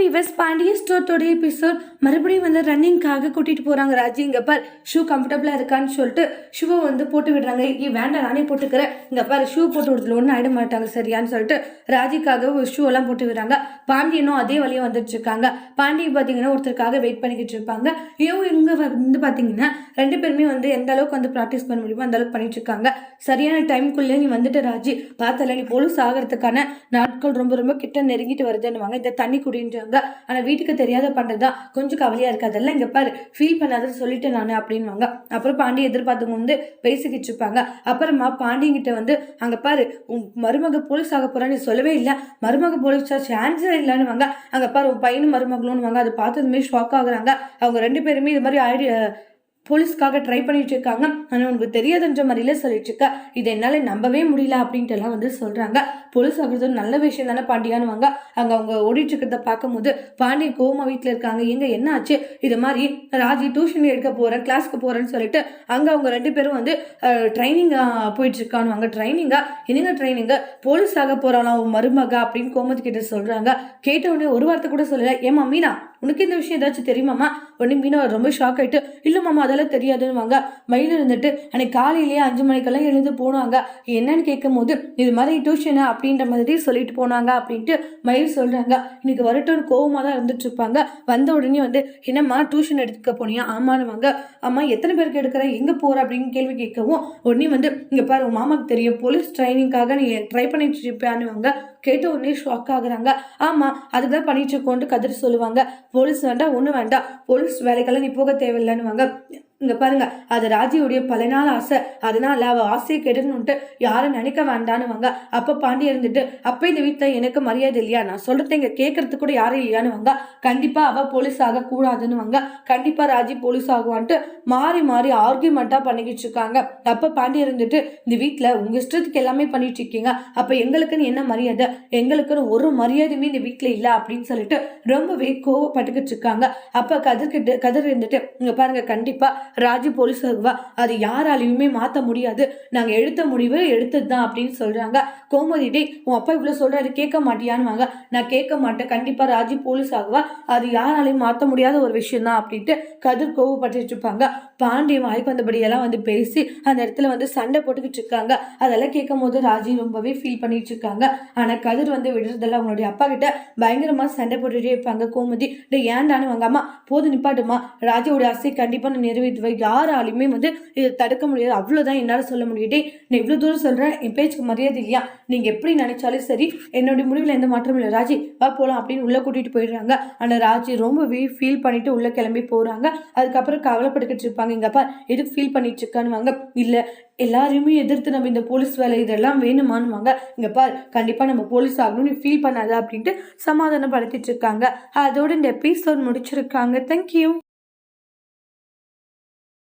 விவஸ் Pandya ஸ்டோர்த்தோட episode மறுபடியும் வந்து ரன்னிங்காக கூட்டிகிட்டு போகிறாங்க ராஜி. இங்கே பார் ஷூ கம்ஃபர்டபுளாக இருக்கான்னு சொல்லிட்டு ஷூவை வந்து போட்டு விடுறாங்க. இங்கே வேண்டாம் நானே போட்டுக்கிறேன். இங்கே பார் ஷூ போட்டு விடுறதுல ஒன்றும் ஆகிட மாட்டாங்க சரியான்னு சொல்லிட்டு ராஜிக்காக ஒரு ஷூவெல்லாம் போட்டு விடுறாங்க. பாண்டியனும் அதே வழியாக வந்துட்டு இருக்காங்க. பாண்டி பார்த்தீங்கன்னா ஒருத்தருக்காக வெயிட் பண்ணிக்கிட்டு இருப்பாங்க. இவங்க இங்கே வந்து பார்த்தீங்கன்னா ரெண்டு பேருமே வந்து எந்த அளவுக்கு வந்து ப்ராக்டிஸ் பண்ண முடியுமோ அந்த அளவுக்கு பண்ணிட்டு இருக்காங்க. சரியான டைம்குள்ளே நீ வந்துட்டு ராஜி. பார்த்தல நீ போலீஸ் ஆகிறதுக்கான நாட்கள் ரொம்ப ரொம்ப கிட்ட நெருங்கிட்டு வருதுன்னுவாங்க. இந்த தண்ணி குடின்றாங்க ஆனால் வீட்டுக்கு தெரியாத பண்ணுறதா கொஞ்சம் கவலையாக இருக்குது அதெல்லாம் இங்கே பாரு ஃபீல் பண்ணாதன்னு சொல்லிட்டு நான் அப்படின்வாங்க அப்புறம் பாண்டி எதிர்பார்த்தவங்க வந்து பேசிக்கிட்டு இருப்பாங்க. அப்புறமா பாண்டியங்கிட்ட வந்து அங்கே பாரு உன் மருமக போலீஸ் ஆக போகிறான்னு சொல்லவே இல்லை. மருமக போலீஸாக சான்ஸே இல்லைன்னு வாங்க அங்கே பாரு உன் பையனும் மருமகளும் வாங்க அதை பார்த்ததுமே ஷாக் ஆகுறாங்க. அவங்க ரெண்டு பேருமே இது மாதிரி ஐடியா போலீஸ்க்காக ட்ரை பண்ணிட்டு இருக்காங்க. ஆனால் உனக்கு தெரியாதுன்ற மாதிரில சொல்லிட்டு இருக்க. இதை என்னால் நம்பவே முடியல அப்படின்ட்டு எல்லாம் வந்து சொல்றாங்க. போலீஸ் ஆகுறது நல்ல விஷயம் தானே பாண்டியானுவாங்க அங்கே அவங்க ஓடிட்டு இருக்கிறத பார்க்கும்போது பாண்டி கோமா வீட்டில் இருக்காங்க. எங்க என்ன ஆச்சு? இது மாதிரி ராஜி டியூஷன் எடுக்க போறேன் கிளாஸ்க்கு போறேன்னு சொல்லிட்டு அங்கே அவங்க ரெண்டு பேரும் வந்து ட்ரைனிங் போயிட்டு இருக்கானு ட்ரைனிங்கா என்னங்க ட்ரைனிங்கு போலீஸ் ஆக போறானா உன் மருமக அப்படின்னு கோமதி கிட்ட சொல்றாங்க. கேட்டவுடனே ஒரு வார்த்தை கூட சொல்லல. ஏமா மீனா? உனக்கு இந்த விஷயம் ஏதாச்சும் தெரியுமாம்மா? உடனே மீனா ரொம்ப ஷாக் ஆயிட்டு இல்ல மாமா அதெல்லாம் தெரியாதுன்னுவாங்க. மயில் இருந்துட்டு அன்னைக்கு காலையிலேயே அஞ்சு மணிக்கெல்லாம் எழுந்து போனாங்க. என்னன்னு கேட்கும் போது இது மாதிரி டியூஷனா அப்படின்ற மாதிரி சொல்லிட்டு போனாங்க அப்படின்ட்டு மயில் சொல்கிறாங்க இன்னைக்கு வரட்டும் கோவமாக தான் இருந்துட்டு இருப்பாங்க வந்த உடனே வந்து என்னம்மா டியூஷன் எடுத்துக்க போனியா? ஆமானுவாங்க அம்மா எத்தனை பேருக்கு எடுக்கிற? எங்கே போகிற அப்படின்னு கேள்வி கேட்கவும் உடனே வந்து இங்கே பாரு உன் மாமாக்கு தெரியும். போலீஸ் ட்ரைனிங்காக நீ ட்ரை பண்ணிட்டு இருப்பானுவாங்க கேட்ட உடனே ஷாக் ஆகுறாங்க. ஆமாம் அதுக்கு தான் பண்ணிட்டு இருக்கோன்ட்டு கதிர் சொல்லுவாங்க. போலீஸ் வேண்டாம் ஒன்றும் வேண்டாம். போலீஸ் வேலைக்கெல்லாம் நீ போக தேவையில்லைன்னுவாங்க. இங்க பாருங்க அது ராஜியுடைய பல நாள் ஆசை. அதனால அவ ஆசையை கெடுக்கணுன்ட்டு யாரும் நினைக்க வேண்டான்னுவாங்க. அப்ப பாண்டி இருந்துட்டு அப்ப இந்த வீட்டுல எனக்கு மரியாதை இல்லையா? நான் சொல்கிறத இங்க கேட்கறது கூட யாரும் இல்லையானுவாங்க கண்டிப்பா அவ போலீஸ் ஆக கண்டிப்பாக கண்டிப்பா ராஜி போலீஸ் ஆகுவான்ட்டு மாறி மாறி ஆர்கியூமெண்ட்டா பண்ணிக்கிட்டு இருக்காங்க. அப்ப பாண்டி இருந்துட்டு இந்த வீட்டுல உங்க இஷ்டத்துக்கு எல்லாமே பண்ணிட்டு இருக்கீங்க. அப்ப எங்களுக்குன்னு என்ன மரியாதை? எங்களுக்குன்னு ஒரு மரியாதையுமே இந்த வீட்டுல இல்ல அப்படின்னு சொல்லிட்டு ரொம்பவே கோவப்பட்டுக்கிட்டு இருக்காங்க. அப்ப கதிர்கிட்டு கதிர் இருந்துட்டு இங்க பாருங்க கண்டிப்பா ராஜு போலீஸ் ஆகுவா அது யாராலையுமே மாற்ற முடியாது. நாங்கள் எடுத்த முடிவு எடுத்தது தான் அப்படின்னு சொல்கிறாங்க கோமதி டே உன் அப்பா இவ்வளோ சொல்கிறாரு கேட்க மாட்டியான்னு நான் கேட்க மாட்டேன். கண்டிப்பாக ராஜி போலீஸ் ஆகுவா? அது யாராலையும் மாற்ற முடியாத ஒரு விஷயம் தான் அப்படின்ட்டு கதிர் கோவப்பட்டு இருப்பாங்க. பாண்டியன் வாய்க்கு வந்தபடியெல்லாம் வந்து பேசி அந்த இடத்துல வந்து சண்டை போட்டுக்கிட்டு இருக்காங்க. அதெல்லாம் கேட்கும் போது ராஜி ரொம்பவே ஃபீல் பண்ணிட்டு இருக்காங்க. ஆனால் கதிர் வந்து விடுறதெல்லாம் அவங்களுடைய அப்பா கிட்ட பயங்கரமாக சண்டை போட்டுகிட்டே இருப்பாங்க. கோமதி டே ஏன்டான்னு வாங்காமா போது நிப்பாட்டுமா? ராஜியோட ஆசை கண்டிப்பாக நான் நிறைவேற்றுவேன் யாராலையுமே வந்து இதை தடுக்க முடியாது. அவ்வளோதான் என்னால் சொல்ல முடியுதே. நான் இவ்வளோ தூரம் சொல்கிறேன் என் பேச்சுக்கு மரியாதை இல்லையா? நீங்கள் எப்படி நினைச்சாலும் சரி என்னுடைய முடிவில் எந்த மாற்றமும் இல்லை. ராஜி வா போகலாம் அப்படின்னு உள்ளே கூட்டிகிட்டு போயிடுறாங்க. ஆனால் ராஜி ரொம்பவே ஃபீல் பண்ணிட்டு உள்ளே கிளம்பி போகிறாங்க அதுக்கப்புறம் கவலைப்பட்டுக்கிட்டு இருப்பாங்க. எங்கப்பா எதுக்கு ஃபீல் பண்ணிட்டு இருக்கானுவாங்க இல்லை எல்லாரையுமே எதிர்த்து நம்ம இந்த போலீஸ் வேலை இதெல்லாம் வேணுமானுவாங்க இங்க பார் நம்ம போலீஸ் ஆகணும்னு ஃபீல் பண்ணாத அப்படின்ட்டு சமாதானப்படுத்திட்டு இருக்காங்க. அதோட இந்த எபிசோட் முடிச்சிருக்காங்க. தேங்க்யூ